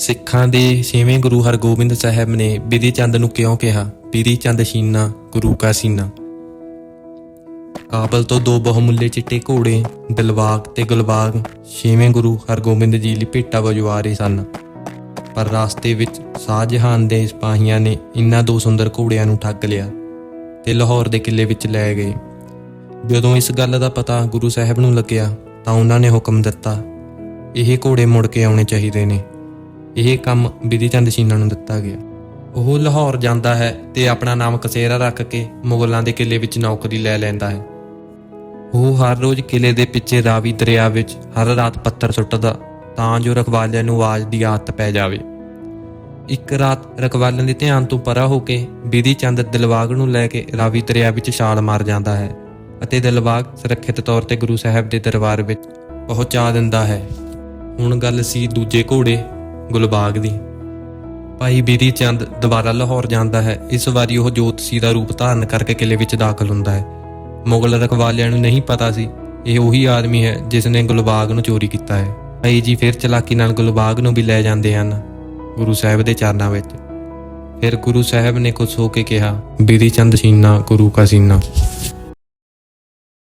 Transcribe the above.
ਸਿੱਖਾਂ ਦੇ ਛੇਵੇਂ ਗੁਰੂ ਹਰਗੋਬਿੰਦ ਸਾਹਿਬ ਨੇ ਬਿਧੀ ਚੰਦ ਨੂੰ ਕਿਉਂ ਕਿਹਾ? ਬਿਧੀ ਚੰਦ ਸ਼ੀਨਾ ਗੁਰੂ ਕਾ ਸੀਨਾ। ਕਾਬਲ ਤੋਂ ਦੋ ਬਹੁਮੁੱਲੇ ਚਿੱਟੇ ਘੋੜੇ ਦਿਲਬਾਗ ਤੇ ਗੁਲਬਾਗ ਛੇਵੇਂ ਗੁਰੂ ਹਰਗੋਬਿੰਦ ਜੀ ਲਈ ਭੇਟਾ ਵਜਵਾ ਰਹੇ ਸਨ। ਪਰ ਰਾਸਤੇ ਵਿੱਚ ਸ਼ਾਹਜਹਾਨ ਦੇ ਸਿਪਾਹੀਆਂ ਨੇ ਇਨ੍ਹਾਂ ਦੋ ਸੁੰਦਰ ਘੋੜਿਆਂ ਨੂੰ ਠੱਗ ਲਿਆ ਤੇ ਲਾਹੌਰ ਦੇ ਕਿਲੇ ਵਿੱਚ ਲੈ ਗਏ। ਜਦੋਂ ਇਸ ਗੱਲ ਦਾ ਪਤਾ ਗੁਰੂ ਸਾਹਿਬ ਨੂੰ ਲੱਗਿਆ ਤਾਂ ਉਹਨਾਂ ਨੇ ਹੁਕਮ ਦਿੱਤਾ, ਇਹ ਘੋੜੇ ਮੁੜ ਕੇ ਆਉਣੇ ਚਾਹੀਦੇ ਨੇ। ਇਹ ਕੰਮ ਬਿਧੀ ਚੰਦ ਸ਼ੀਨਾ ਨੂੰ ਦਿੱਤਾ ਗਿਆ। ਉਹ ਲਾਹੌਰ ਜਾਂਦਾ ਹੈ ਤੇ ਆਪਣਾ ਨਾਮ ਕਸੇਰਾ ਰੱਖ ਕੇ ਮੁਗਲਾਂ ਦੇ ਕਿਲੇ ਵਿੱਚ ਨੌਕਰੀ ਲੈ ਲੈਂਦਾ ਹੈ। ਉਹ ਹਰ ਰੋਜ਼ ਕਿਲੇ ਦੇ ਪਿੱਛੇ ਰਾਵੀ ਦਰਿਆ ਵਿੱਚ ਹਰ ਰਾਤ ਪੱਥਰ ਸੁੱਟਦਾ, ਤਾਂ ਜੋ ਰਖਵਾਲਿਆਂ ਨੂੰ ਆਵਾਜ਼ ਦੀ ਆਦਤ ਪੈ ਜਾਵੇ। ਇੱਕ ਰਾਤ ਰਖਵਾਲਿਆਂ ਦੇ ਧਿਆਨ ਤੋਂ ਪਰਾ ਹੋ ਕੇ ਬਿਧੀ ਚੰਦ ਦਿਲਵਾਗ ਨੂੰ ਲੈ ਕੇ ਰਾਵੀ ਦਰਿਆ ਵਿੱਚ ਛਾਲ ਮਾਰ ਜਾਂਦਾ ਹੈ ਅਤੇ ਦਿਲਵਾਗ ਸੁਰੱਖਿਅਤ ਤੌਰ ਤੇ ਗੁਰੂ ਸਾਹਿਬ ਦੇ ਦਰਬਾਰ ਵਿੱਚ ਪਹੁੰਚਾ ਦਿੰਦਾ ਹੈ। ਹੁਣ ਗੱਲ ਸੀ ਦੂਜੇ ਘੋੜੇ ਗੁਲਬਾਗ ਦੀ। ਭਾਈ ਬੀਰੀ ਚੰਦ ਦੁਬਾਰਾ ਲਾਹੌਰ ਜਾਂਦਾ ਹੈ। ਇਸ ਵਾਰੀ ਉਹ ਜੋਤਸੀ ਦਾ ਰੂਪ ਧਾਰਨ ਕਰਕੇ ਕਿਲੇ ਵਿੱਚ ਦਾਖਲ ਹੁੰਦਾ ਹੈ। ਮੁਗਲ ਰਖਵਾਲਿਆਂ ਨੂੰ ਨਹੀਂ ਪਤਾ ਸੀ। ਇਹ ਉਹੀ ਆਦਮੀ ਹੈ ਜਿਸ ਨੇ ਗੁਲਬਾਗ ਨੂੰ ਚੋਰੀ ਕੀਤਾ ਹੈ। ਭਾਈ ਜੀ ਫਿਰ ਚਲਾਕੀ ਨਾਲ ਗੁਲਬਾਗ ਨੂੰ ਵੀ ਲੈ ਜਾਂਦੇ ਹਨ, ਗੁਰੂ ਸਾਹਿਬ ਦੇ ਚਰਨਾਂ ਵਿੱਚ। ਫਿਰ ਗੁਰੂ ਸਾਹਿਬ ਨੇ ਕੁਝ ਹੋ ਕੇ ਕਿਹਾ ਬਿਧੀ ਚੰਦ ਸੀਨਾ, ਗੁਰੂ ਕਾ ਸੀਨਾ।